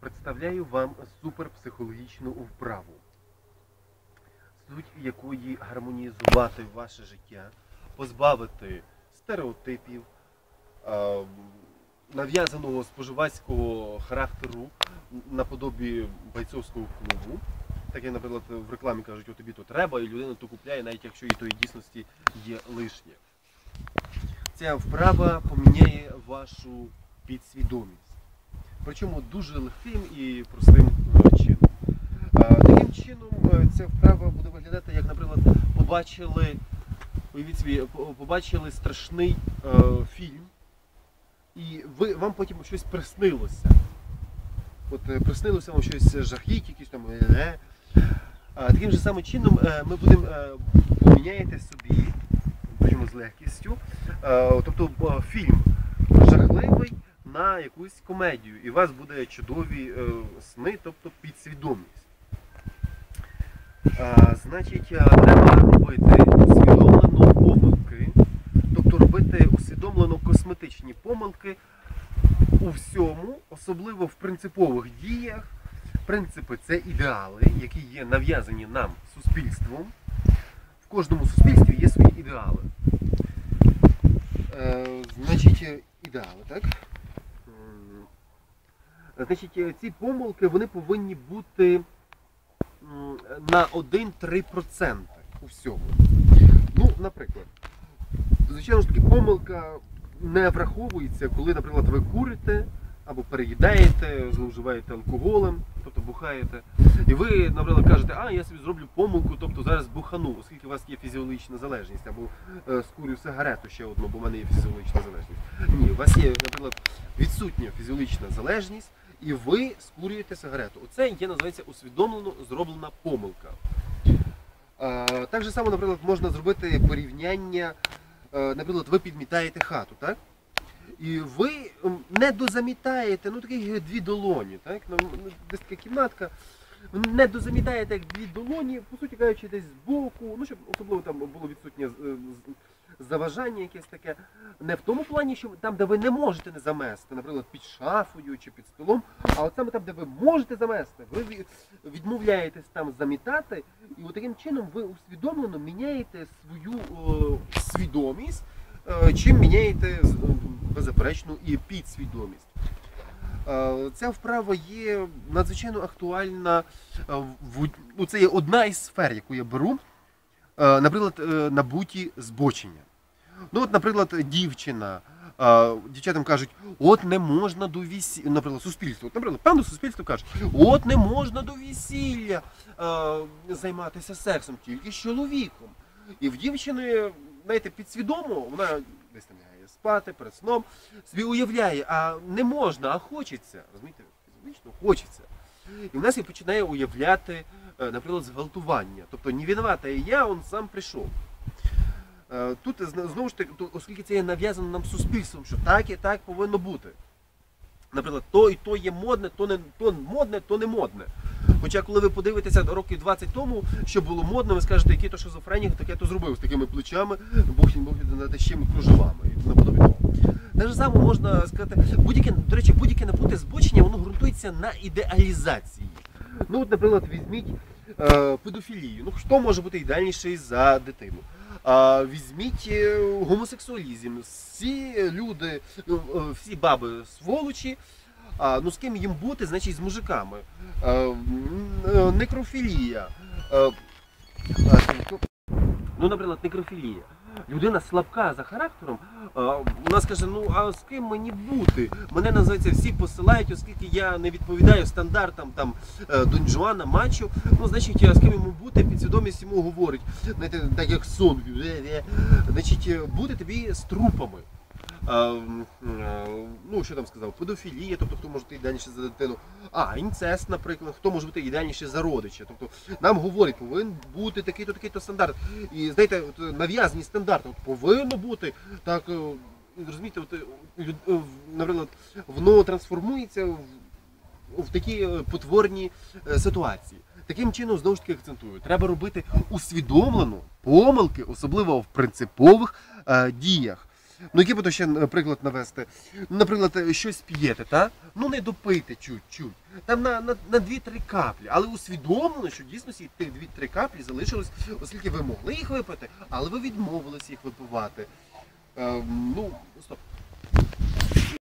представляю вам суперпсихологічну вправу, суть якої гармонізувати ваше життя, позбавити стереотипів, нав'язаного споживацького характеру наподобі бойцовського клубу. Так як, наприклад, в рекламі кажуть, о тобі то треба, і людина то купляє, навіть якщо і тої дійсності є лишнє. Ця вправа поміняє вашу підсвідомість. Причому дуже легким і простим е, чином. Таким чином е, ця вправа буде виглядати, як, наприклад, побачили, уявіть собі, побачили страшний е, фільм, і ви, вам потім щось приснилося. От е, приснилося вам щось жахіть, якісь там. е, таким же самим чином ми будемо поміняєте собі, причому з легкістю, тобто фільм жахливий на якусь комедію, і у вас буде чудові е, сни, тобто підсвідомість. А, значить, е, треба робити усвідомлено помилки, тобто робити усвідомлено косметичні помилки у всьому, особливо в принципових діях. Принципи це ідеали, які є нав'язані нам суспільством. В кожному суспільстві є свої ідеали. Е, значить, е, ідеали, так? Значить, е, ці помилки вони повинні бути на 1-3% у всьому. Ну, наприклад, звичайно ж таки, помилка не враховується, коли, наприклад, ви курите або переїдаєте, зловживаєте алкоголем, тобто бухаєте. І ви, наприклад, кажете, а я собі зроблю помилку, тобто зараз бухану, оскільки у вас є фізіологічна залежність, або е, скурю сигарету ще одну, бо в мене є фізіологічна залежність. Ні, у вас є, наприклад, відсутня фізіологічна залежність, і ви скурюєте сигарету. Оце є називається усвідомлено зроблена помилка. Е, Так же само, наприклад, можна зробити порівняння, е, наприклад, ви підмітаєте хату, так? І ви не дозамітаєте, ну таких дві долоні, так? Ну, ну, десь така кімнатка. Не дозамітаєте як дві долоні, по суті кажучи, десь збоку, ну щоб особливо там було відсутнє заважання якесь таке. Не в тому плані, що там, де ви не можете не замести, наприклад, під шафою чи під столом, а от саме там, де ви можете замести, ви відмовляєтесь там замітати, і таким чином ви усвідомлено міняєте свою е, свідомість, е, чим міняєте е, беззаперечно і підсвідомість. Ця вправа є надзвичайно актуальна. це є одна із сфер, яку я беру, наприклад, е, набуті збочення. Ну, от, наприклад, дівчина. е, Дівчатам кажуть, от не можна до весілля, наприклад, суспільство. От, наприклад, певне суспільство каже, от не можна до весілля е, займатися сексом тільки з чоловіком. І в дівчини, знаєте, підсвідомо, вона десь там спати перед сном, собі уявляє, а не можна, а хочеться. Розумієте, фізично хочеться. І в нас і починає уявляти, е, наприклад, зґвалтування. Тобто не винувата і я, он сам прийшов. Е, Тут знову ж таки, оскільки це є нав'язано нам суспільством, що так і так повинно бути. Наприклад, то і то є модне, то не то модне, то не модне. Хоча, коли ви подивитеся років 20 тому, що було модно, ви скажете, який то шизофренік, таке то зробив з такими плечами, бухні бухні над тащими кружевами і наподобі того. Те ж саме можна сказати, будь-яке, до речі, будь-яке набуте збочення, воно на ідеалізації. Ну, от, наприклад, візьміть е, педофілію. Ну, хто може бути ідеальніший за дитину? А, візьміть е, гомосексуалізм. Всі люди, е, е, всі баби сволочі. А, ну з ким їм бути, значить з мужиками. А, е, некрофілія. А, ну, наприклад, некрофілія. Людина слабка за характером, вона скаже, ну а з ким мені бути? Мене називається всі посилають, оскільки я не відповідаю стандартам там Донжуана, Дон Мачо, ну значить я з ким йому бути, підсвідомість йому говорить, знаєте, так як сон. Значить, е, бути тобі з трупами. Ну, що там сказав, педофілія, тобто хто може бути ідеальніше за дитину. А, інцест, наприклад, хто може бути ідеальніше за родича. Тобто нам говорять, повинен бути такий-то, такий-то стандарт. І знаєте, е, нав'язані стандарти, от, повинно бути так. е, Розумієте, от, е, наприклад, воно трансформується в, в такі потворні ситуації. Таким чином, знову ж таки акцентую, треба робити усвідомлено помилки, особливо в принципових е, діях. Ну, який буду ще е, приклад навести? Наприклад, е, щось п'єте, та? Ну не допийте чуть-чуть. Там на, на, на 2-3 каплі. Але усвідомлено, що дійсно тих 2-3 каплі залишилось, оскільки ви могли їх випити, але ви відмовились їх випивати. Е, ну, стоп.